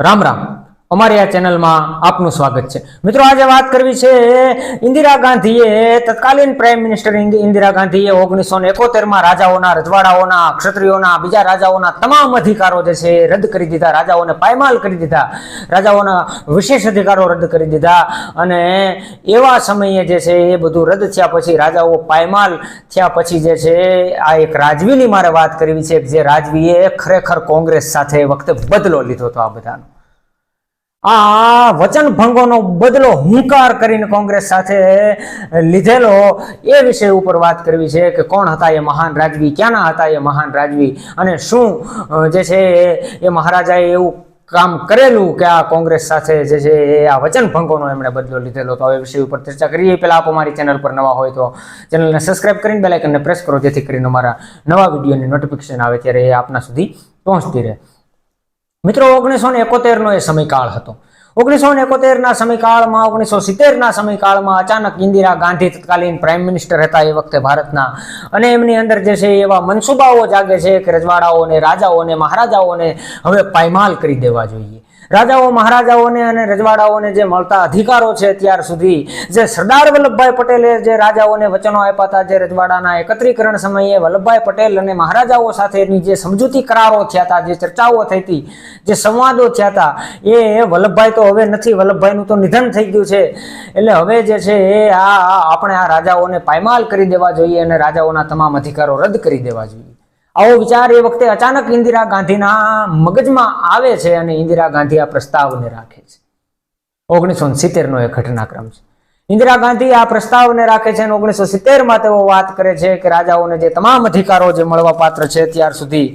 રામ રામ. અમારી આ ચેનલમાં આપનું સ્વાગત છે. મિત્રો, આજે વાત કરવી છે ઇન્દિરા ગાંધીએ તત્કાલીન પ્રાઇમ મિનિસ્ટર ઇન્દિરા ગાંધીએ ઓગણીસો ને એકોતેરમાં રાજાઓના, રજવાડાઓના, ક્ષત્રિયોના, બીજા રાજાઓના તમામ અધિકારો જે છે રદ કરી દીધા. રાજાઓને પાયમાલ કરી દીધા. રાજાઓના વિશેષ અધિકારો રદ કરી દીધા. અને એવા સમયે જે છે એ બધું રદ થયા પછી, રાજાઓ પાયમાલ થયા પછી જે છે આ એક રાજવીની મારે વાત કરવી છે, જે રાજવીએ ખરેખર કોંગ્રેસ સાથે વખતે બદલો લીધો હતો આ બધાનો. આ વચન ભંગોનો બદલો હુંકાર કરીને કોંગ્રેસ સાથે લીધેલો, એ વિષય ઉપર વાત કરવી છે કે કોણ હતા એ મહાન રાજવી, ક્યાંના હતા એ મહાન રાજવી અને શું જે છે એ- મહારાજાએ એવું કામ કરેલું કે આ કોંગ્રેસ સાથે જે છે એ આ વચન ભંગોનો એમણે બદલો લીધેલો. તો હવે વિષય ઉપર ચર્ચા કરીએ. પહેલાં આપ અમારી ચેનલ પર નવા હોય તો ચેનલને સબસ્ક્રાઇબ કરીને બેલાઇકનને પ્રેસ કરો, જેથી કરીને અમારા નવા વિડીયોની નોટિફિકેશન આવે ત્યારે એ આપના સુધી પહોંચતી રહે. મિત્રો ઓગણીસો ને એકોતેરનો એ સમયકાળ હતો. ઓગણીસો ને એકોતેરના સમયકાળમાં ઓગણીસો સિત્તેરના સમયકાળમાં અચાનક ઇન્દિરા ગાંધી તત્કાલીન પ્રાઇમ મિનિસ્ટર હતા એ વખતે ભારતના. અને એમની અંદર જે છે એવા મનસુબાઓ જાગે છે કે રજવાડાઓને રાજાઓને મહારાજાઓને હવે પાયમાલ કરી દેવા જોઈએ. રાજાઓ, મહારાજાઓને અને રજવાડાઓને જે મળતા અધિકારો છે ત્યાર સુધી, જે સરદાર વલ્લભભાઈ પટેલે જે રાજાઓને વચનો આપ્યા હતા, જે રજવાડાના એકત્રીકરણ સમયે વલ્લભભાઈ પટેલ અને મહારાજાઓ સાથેની જે સમજૂતી કરારો થયા હતા, જે ચર્ચાઓ થઈ હતી, જે સંવાદો થયા હતા, એ વલ્લભભાઈ તો હવે નથી, વલ્લભભાઈનું તો નિધન થઈ ગયું છે. એટલે હવે જે છે એ આ આપણે આ રાજાઓને પાયમાલ કરી દેવા જોઈએ અને રાજાઓના તમામ અધિકારો રદ કરી દેવા જોઈએ. આવો વિચાર એ વખતે અચાનક ઇન્દિરા ગાંધીના મગજમાં આવે છે અને ઇન્દિરા ગાંધી આ પ્રસ્તાવને રાખે છે. ઓગણીસો સિત્તેરનો એ ઘટનાક્રમ છે. ઇન્દિરા ગાંધી આ પ્રસ્તાવને રાખે છે ઓગણીસો સિત્તેરમાં તેઓ વાત કરે છે કે રાજાઓને જે તમામ અધિકારો જે મળવા પાત્ર છે, ત્યાર સુધી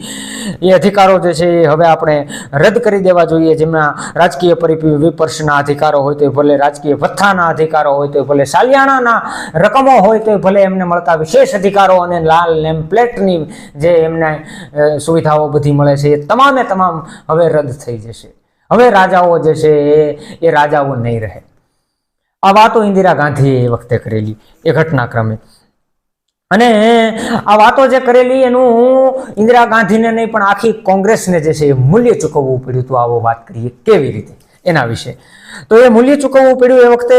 એ અધિકારો જે છે એ હવે આપણે રદ કરી દેવા જોઈએ. જેમના રાજકીય પરિ વિપર્શના અધિકારો હોય તો ભલે રાજકીય ભથ્થાના અધિકારો હોય તો ભલે સાલિયાણાના રકમો હોય તો ભલે એમને મળતા વિશેષ અધિકારો અને લાલ નેમપ્લેટની જે એમને સુવિધાઓ બધી મળે છે એ તમામે તમામ હવે રદ થઈ જશે. હવે રાજાઓ જે છે એ એ રાજાઓ નહીં રહે. આ વાતો ઇન્દિરા ગાંધીએ એ વખતે કરેલી, એ ઘટનાક્રમે. અને આ વાતો જે કરેલી એનું ઇન્દિરા ગાંધીને નહીં, પણ આખી કોંગ્રેસને જે છે એ મૂલ્ય ચૂકવવું પડ્યું તો આવો વાત કરીએ કેવી રીતે, એના વિશે. તો એ મૂલ્ય ચૂકવવું પડ્યું એ વખતે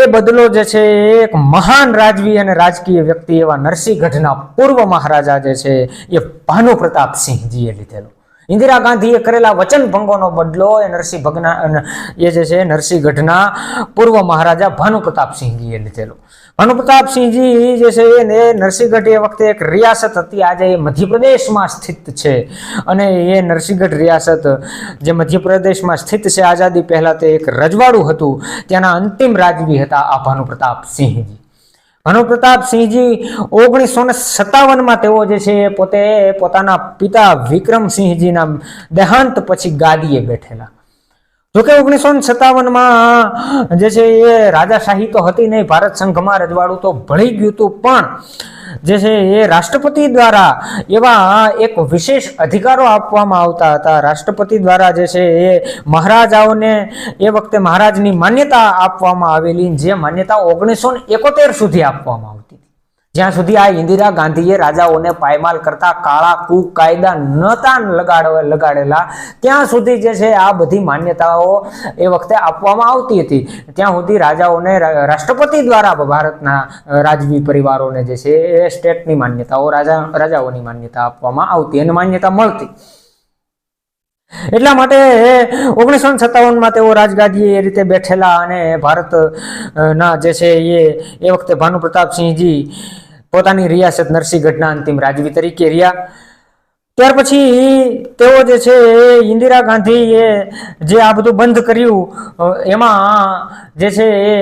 એ બદલો જે છે એક મહાન રાજવી અને રાજકીય વ્યક્તિ એવા નરસિંહગઢના પૂર્વ મહારાજા જે છે એ ભાનુ પ્રતાપસિંહજીએ લીધેલો. ઇન્દિરા ગાંધીએ કરેલા વચન ભંગોનો બદલો એ નરસિંહ ભગના એ જે છે નરસિંહગઢના પૂર્વ મહારાજા ભાનુ પ્રતાપસિંહજીએ લીધેલો. ભાનુ પ્રતાપસિંહજી જે છે એને નરસિંહગઢ એ વખતે એક રિયાસત હતી. આજે એ મધ્યપ્રદેશમાં સ્થિત છે. અને એ નરસિંહગઢ રિયાસત જે મધ્યપ્રદેશમાં સ્થિત છે, આઝાદી પહેલાં તે એક રજવાડું હતું. ત્યાંના અંતિમ રાજવી હતા આ ભાનુ પ્રતાપસિંહજી ભાનુ ઓગણીસો ને સત્તાવનમાં તેઓ જે છે એ પોતે પોતાના પિતા વિક્રમસિંહજીના દેહાંત પછી ગાદીએ બેઠેલા. જોકે ઓગણીસો સત્તાવનમાં જે છે એ રાજાશાહી તો હતી નહીં, ભારત સંઘમાં રજવાડું તો ભળી ગયું હતું. પણ જે છે એ રાષ્ટ્રપતિ દ્વારા એવા એક વિશેષ અધિકારો આપવામાં આવતા હતા. રાષ્ટ્રપતિ દ્વારા જે છે એ મહારાજાઓને એ વખતે મહારાજની માન્યતા આપવામાં આવેલી, જે માન્યતા ઓગણીસો એકોતેર સુધી આપવામાં જ્યાં સુધી આ ઇન્દિરા ગાંધીએ રાજાઓને પાયમાલ કરતા કાળા કુકાયદા નતા લગાડ લગાડેલા, ત્યાં સુધી જે છે આ બધી માન્યતાઓ એ વખતે આપવામાં આવતી હતી. ત્યાં સુધી રાજાઓને રાષ્ટ્રપતિ દ્વારા ભારતના રાજવી પરિવારોને જે છે એ સ્ટેટની માન્યતાઓ, રાજા, રાજાઓની માન્યતા આપવામાં આવતી અને માન્યતા મળતી. એટલા માટે ઓગણીસો સત્તાવનમાં તેઓ રાજગાદીએ એ રીતે બેઠેલા અને ભારતના જે છે એ એ વખતે ભાનુ પ્રતાપસિંહજી પોતાની રિયાસત નરસિંહગઢના અંતિમ રાજવી તરીકે રહ્યા. ત્યાર પછી તેઓ જે છે એ ઇન્દિરા ગાંધીએ જે આ બધું બંધ કર્યું એમાં જે છે એ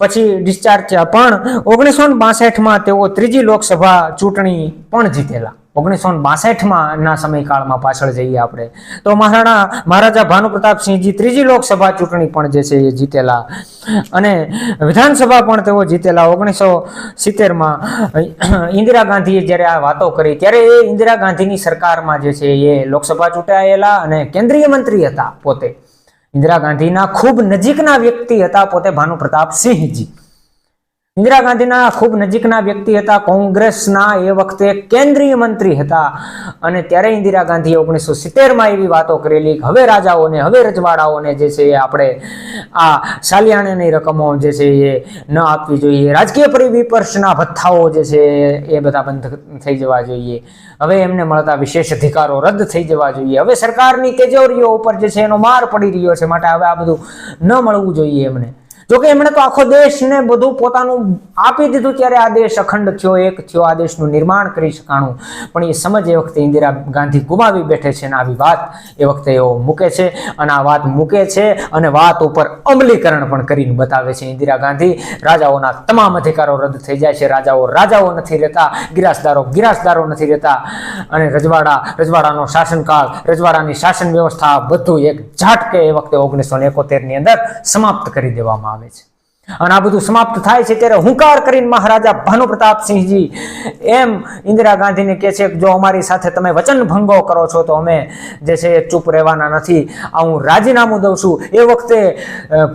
પછી ડિસ્ચાર્જ થયા. પણ ઓગણીસો બાસઠમાં તેઓ ત્રીજી લોકસભા ચૂંટણી પણ જીતેલા. ઓગણીસો બાસઠમાં ના સમયકાળમાં પાછળ જઈએ આપણે. તો મહારાણા, મહારાજા ભાનુ પ્રતાપસિંહજી ત્રીજી લોકસભા ચૂંટણી પણ જે છે એ જીતેલા. અને વિધાનસભા પણ તેઓ જીતેલા ઓગણીસો સિત્તેરમાં ઇન્દિરા ગાંધીએ જ્યારે આ વાતો કરી, ત્યારે એ ઇન્દિરા ગાંધીની સરકારમાં જે છે એ લોકસભા ચૂંટાયેલા અને કેન્દ્રીય મંત્રી હતા પોતે. ઇન્દિરા ગાંધીના ખૂબ નજીકના વ્યક્તિ હતા પોતે ભાનુ પ્રતાપસિંહજી ઇન્દિરા ગાંધીના ખૂબ નજીકના વ્યક્તિ હતા, કોંગ્રેસના એ વખતે કેન્દ્રીય મંત્રી હતા. અને ત્યારે ઇન્દિરા ગાંધીએ ઓગણીસો સિત્તેરમાં એવી વાતો કરેલી કે હવે રાજાઓને, હવે રજવાડાઓને જે છે એ આપણે આ સાલિયાણાની રકમો જે છે એ ન આપવી જોઈએ. રાજકીય પરિવિપર્શના ભથ્થાઓ જે છે એ બધા બંધ થઈ જવા જોઈએ. હવે એમને મળતા વિશેષ અધિકારો રદ થઈ જવા જોઈએ. હવે સરકારની તેજોરીઓ ઉપર જે છે એનો માર પડી રહ્યો છે, માટે હવે આ બધું ન મળવું જોઈએ એમને. જોકે એમણે તો આખો દેશને બધું પોતાનું આપી દીધું ત્યારે આ દેશ અખંડ થયો, એક થયો, આ દેશનું નિર્માણ કરી શકાણું. પણ એ સમજ એ વખતે ઇન્દિરા ગાંધી ગુમાવી બેઠે છે અને આવી વાત એ વખતે એઓ મૂકે છે અને આ વાત મૂકે છે અને વાત ઉપર અમલીકરણ પણ કરીને બતાવે છે. ઇન્દિરા ગાંધી રાજાઓના તમામ અધિકારો રદ થઈ જાય છે. રાજાઓ રાજાઓ નથી રહેતા, ગિરાસદારો ગિરાસદારો નથી રહેતા અને રજવાડા, રજવાડાનો શાસનકાળ, રજવાડાની શાસન વ્યવસ્થા બધું એક ઝાટકે એ વખતે ઓગણીસો એકોતેરની અંદર સમાપ્ત કરી દેવામાં આવે છે અને આ બધું સમાપ્ત થાય છે ત્યારે હુંકાર કરીને મહારાજા ભાનુ પ્રતાપસિંહજી એમ ઇન્દિરા ગાંધીને કહે છે કે જો અમારી સાથે તમે વચન ભંગો કરો છો તો અમે જે છે ચૂપ રહેવાના નથી. આ હું રાજીનામું દઉં છું. એ વખતે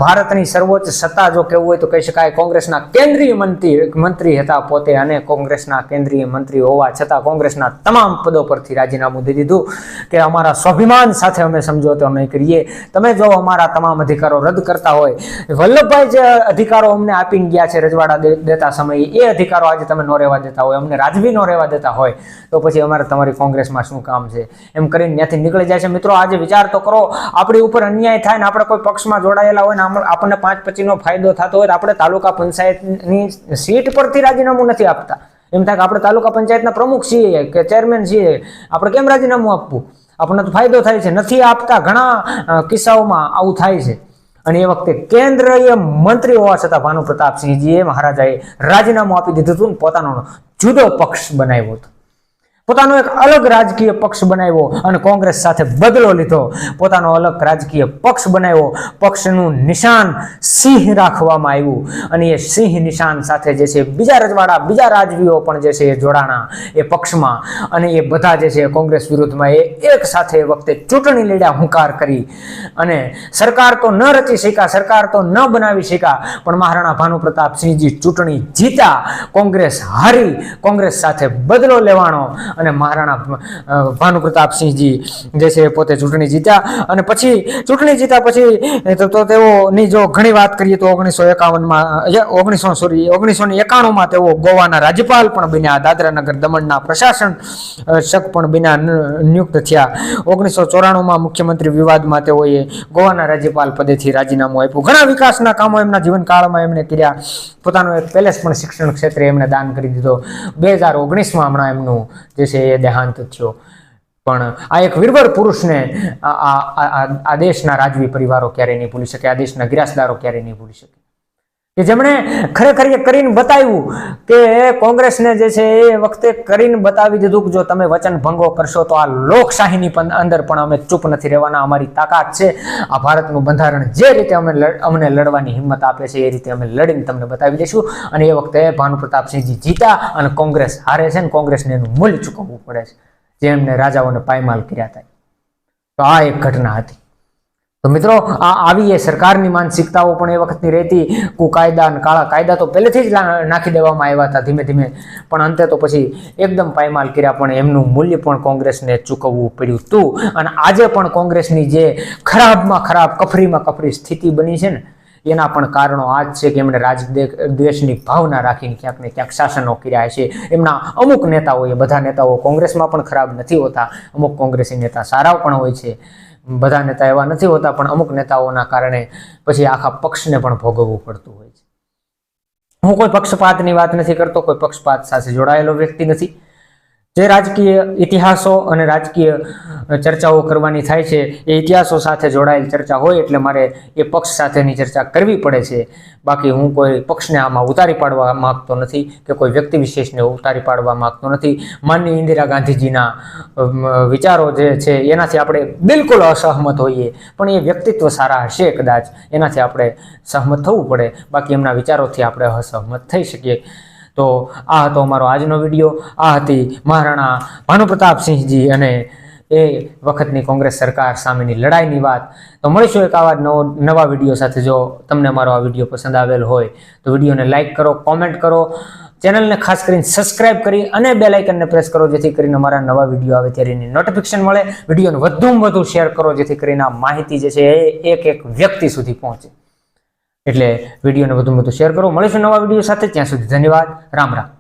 ભારતની સર્વોચ્ચ સત્તા જો કહેવું હોય તો કહી શકાય કોંગ્રેસના કેન્દ્રીય મંત્રી મંત્રી હતા પોતે અને કોંગ્રેસના કેન્દ્રીય મંત્રી હોવા છતાં કોંગ્રેસના તમામ પદો પરથી રાજીનામું દઈ દીધું કે અમારા સ્વાભિમાન સાથે અમે સમજોતો નહીં કરીએ. તમે જો અમારા તમામ અધિકારો રદ કરતા હોય, વલ્લભભાઈ જે અધિકારો અમને આપીને ગયા છે રજવાડા દેતા સમયે. એ અધિકારો આજે તમે નો રહેવા દેતા હોય, અમને રાજવી નો રહેવા દેતા હોય, તો પછી અમારે તમારી કોંગ્રેસમાં શું કામ છે? એમ કરીને ત્યાંથી નીકળી જાય છે. મિત્રો, આજે વિચાર તો કરો, આપણી ઉપર અન્યાય થાય ને આપણે કોઈ પક્ષમાં જોડાયેલા હોય ને આપણને પાંચ પચીનો ફાયદો થતો હોય તો આપણે તાલુકા પંચાયતની સીટ પરથી રાજીનામું નથી આપતા. એમ થાય કે આપણે તાલુકા પંચાયતના પ્રમુખ છીએ, કે ચેરમેન છીએ, આપણે કેમ રાજીનામું આપવું? આપણને તો ફાયદો થાય છે. નથી આપતા ઘણા કિસ્સાઓમાં આવું થાય છે. અને એ વખતે કેન્દ્રીય મંત્રી હોવા છતાં ભાનુ પ્રતાપસિંહજીએ મહારાજાએ રાજીનામું આપી દીધું હતું પોતાનો જુદો પક્ષ બનાવ્યો હતો. પોતાનો એક અલગ રાજકીય પક્ષ બનાવ્યો અને કોંગ્રેસ સાથે બદલો લીધો. પોતાનો અલગ રાજકીય પક્ષ બનાવ્યો. પક્ષનું નિશાન સિંહ રાખવામાં આવ્યું. અને એ સિંહ નિશાન સાથે જે છે બીજા રજવાડા, બીજા રાજવીઓ પણ જે છે એ જોડાણા એ પક્ષમાં. અને એ બધા જે છે કોંગ્રેસ વિરુદ્ધમાં એ એક સાથે વખતે ચૂંટણી લડ્યા, હુંકાર કરી. અને સરકાર તો ન રચી શક્યા, સરકાર તો ન બનાવી શક્યા, પણ મહારાણા ભાનુ પ્રતાપસિંહજી ચૂંટણી જીતા કોંગ્રેસ હારી, કોંગ્રેસ સાથે બદલો લેવાનો અને મહારાણા ભાનુપ્રતાપસિંહજી ભાનુ પ્રતાપસિંહજી જે છે પોતે ચૂંટણી જીત્યા અને પછી ચૂંટણી જીત્યા પછી તો તેઓની જો ઘણી વાત કરીએ તો ઓગણીસો એકાવનમાં ઓગણીસો, સોરી, ઓગણીસો ને એકાણુંમાં તેઓ ગોવાના રાજ્યપાલ પણ બન્યા દાદરાનગર દમણના પ્રશાસન શક પણ બિના નિયુક્ત થયા. ઓગણીસો ચોરાણુંમાં મુખ્યમંત્રી વિવાદમાં તેઓએ ગોવાના રાજ્યપાલ પદેથી રાજીનામું આપ્યું. ઘણા વિકાસના કામો એમના જીવનકાળમાં એમણે કર્યા. પોતાનો એક પેલેસ પણ શિક્ષણ ક્ષેત્રે એમણે દાન કરી દીધો. બે હજાર ઓગણીસમાં હમણાં એમનું જે છે એ દેહાંત થયો. પણ આ એક વીરવર પુરુષને આ દેશના રાજવી પરિવારો ક્યારેય નહીં ભૂલી શકે, આ દેશના ગિરાસદારો ક્યારેય નહીં ભૂલી શકે. કે જેમણે ખરેખર એ કરીને બતાવ્યું કે કોંગ્રેસને જે છે એ વખતે કરીને બતાવી દીધું કે જો તમે વચન ભંગો કરશો તો આ લોકશાહીની પણ અંદર પણ અમે ચૂપ નથી રહેવાના, અમારી તાકાત છે. આ ભારતનું બંધારણ જે રીતે અમે અમને લડવાની હિંમત આપે છે એ રીતે અમે લડીને તમને બતાવી દઈશું. અને એ વખતે ભાનુપ્રતાપસિંહજી જીતા અને કોંગ્રેસ હારે છે ને કોંગ્રેસને એનું મૂલ્ય ચૂકવવું પડે છે. જે એમને રાજાઓને પાયમાલ કર્યા હતા તો આ એક ઘટના હતી. તો મિત્રો, આ આવી એ સરકારની માનસિકતાઓ પણ એ વખતની રહેતી કુકાયદા અને કાળા કાયદા તો પહેલેથી જ નાખી દેવામાં આવ્યા હતા ધીમે ધીમે. પણ અંતે તો પછી એકદમ પાયમાલ કર્યા પણ એમનું મૂલ્ય પણ કોંગ્રેસને ચૂકવવું પડ્યું હતું. અને આજે પણ કોંગ્રેસની જે ખરાબમાં ખરાબ, કફરીમાં કફરી સ્થિતિ બની છે ને, એના પણ કારણો આ જ છે કે એમણે રાજ દેશની ભાવના રાખીને ક્યાંક ને ક્યાંક શાસનો કર્યા છે. એમના અમુક નેતાઓ એ બધા નેતાઓ કોંગ્રેસમાં પણ ખરાબ નથી હોતા. અમુક કોંગ્રેસી નેતા સારા પણ હોય છે. બધા નેતા એવા નથી હોતા, પણ અમુક નેતાઓના કારણે પછી આખા પક્ષને પણ ભોગવવું પડતું હોય છે. હું કોઈ પક્ષપાતની વાત નથી કરતો, કોઈ પક્ષપાત સાથે જોડાયેલો વ્યક્તિ નથી. જે રાજકીય ઇતિહાસો અને રાજકીય ચર્ચાઓ કરવાની થાય છે, એ ઇતિહાસો સાથે જોડાયેલ ચર્ચા હોય એટલે મારે એ પક્ષ સાથેની ચર્ચા કરવી પડે છે. બાકી હું કોઈ પક્ષને આમાં ઉતારી પાડવા માગતો નથી કે કોઈ વ્યક્તિ વિશેષને ઉતારી પાડવા માગતો નથી. માન્ય ઇન્દિરા ગાંધીજીના વિચારો જે છે, એનાથી આપણે બિલકુલ અસહમત હોઈએ. પણ એ વ્યક્તિત્વ સારા હશે કદાચ, એનાથી આપણે સહમત થવું પડે. બાકી એમના વિચારોથી આપણે અસહમત થઈ શકીએ. તો આ હતો અમારો આજનો વીડિયો. આ હતી મહારાણા ભાનુ પ્રતાપસિંહજી અને એ વખતની કોંગ્રેસ સરકાર સામેની લડાઈની વાત. તો મળીશું એક આવા નવો, નવા વીડિયો સાથે જો તમને મારો આ વીડિયો પસંદ આવેલ હોય તો વિડીયોને લાઇક કરો, કોમેન્ટ કરો, ચેનલને ખાસ કરીને સબસ્ક્રાઇબ કરી અને બે લાઇકનને પ્રેસ કરો જેથી કરીને અમારા નવા વીડિયો આવે ત્યારે એની નોટિફિકેશન મળે. વિડીયોને વધુમાં વધુ શેર કરો જેથી કરીને આ માહિતી જે છે એ એક એક વ્યક્તિ સુધી પહોંચે. એટલે વિડીયોને વધુ વધુ શેર કરો. મળીશું નવા વીડિયો સાથે. ત્યાં સુધી ધન્યવાદ. રામ રામ.